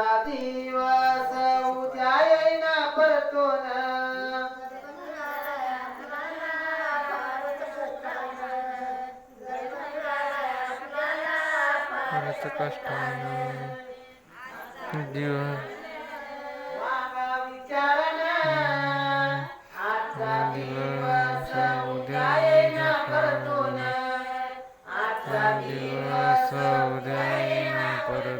दिवस उद्या येईना परतून. परत कष्ट दिवस.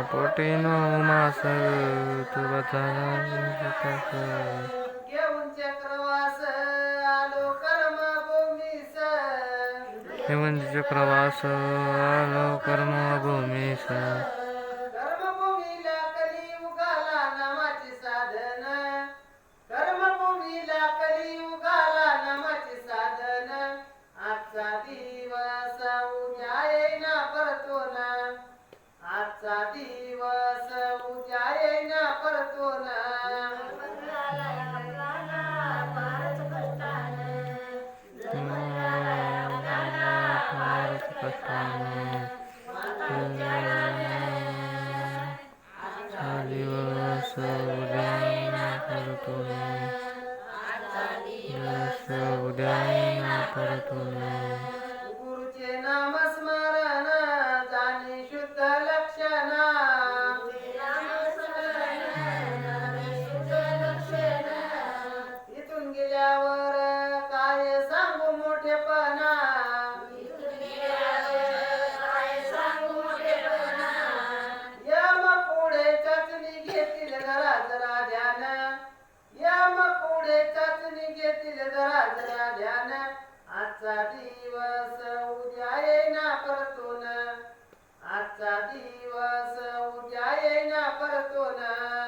त्या पोटी नऊ मास तुला झाला घेऊन चक्रवास आलो कर्म भूमीस हेमंत चक्रवास आलो कर्मभूमीस आजचा दिवस उद्या येईना परतो ना दिवस उद्या परतून दिवस उद्या परतून. यम पुढे चाचणी घेतील जरा जरा ध्यान यम पुढे चाचणी घेतील जरा जरा ध्यान आजचा दिवस उद्या येणार परतून. आजचा दिवस उद्या परतून.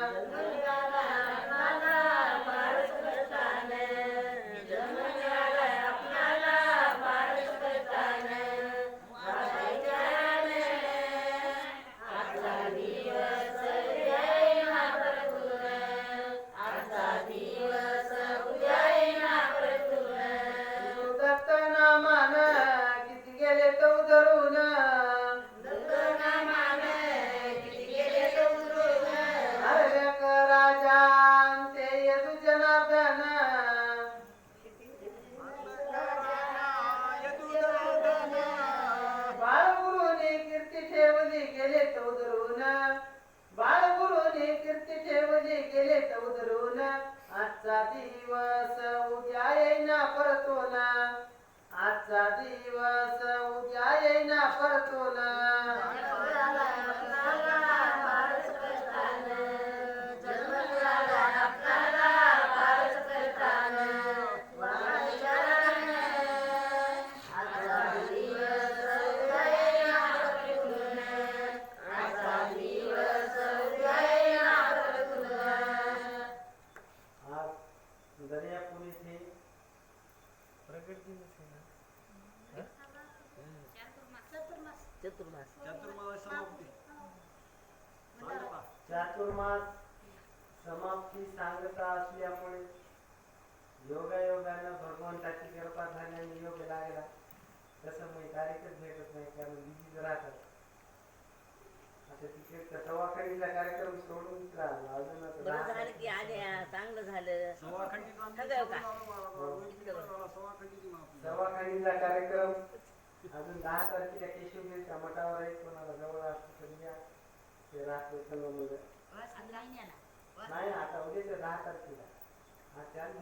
गेले उधरून आजचा दिवस उद्या येईना परतो ना आजचा दिवस उद्या येईना परतो चातुर्मास. समाप्ती. सांगता. असल्यामुळे योगायोगानं भगवंताची कृपा झाल्याने योग लागला. तसं मी तारीखच भेटत नाही कारण बिझीच राहतात आता तिकडे कार्यक्रम सोडून राहिला अजून बरं झालं की आल्या चांगलं झालं. मित्राला संगमनेरला कार्यक्रम अजून दहा तारखेला केशवगिरीच्या मठावर आहे कोणाला जवळ असतं तर या. ते राहते संगमनेर. नाही आता उद्याच्या दहा तारखेला. हा चार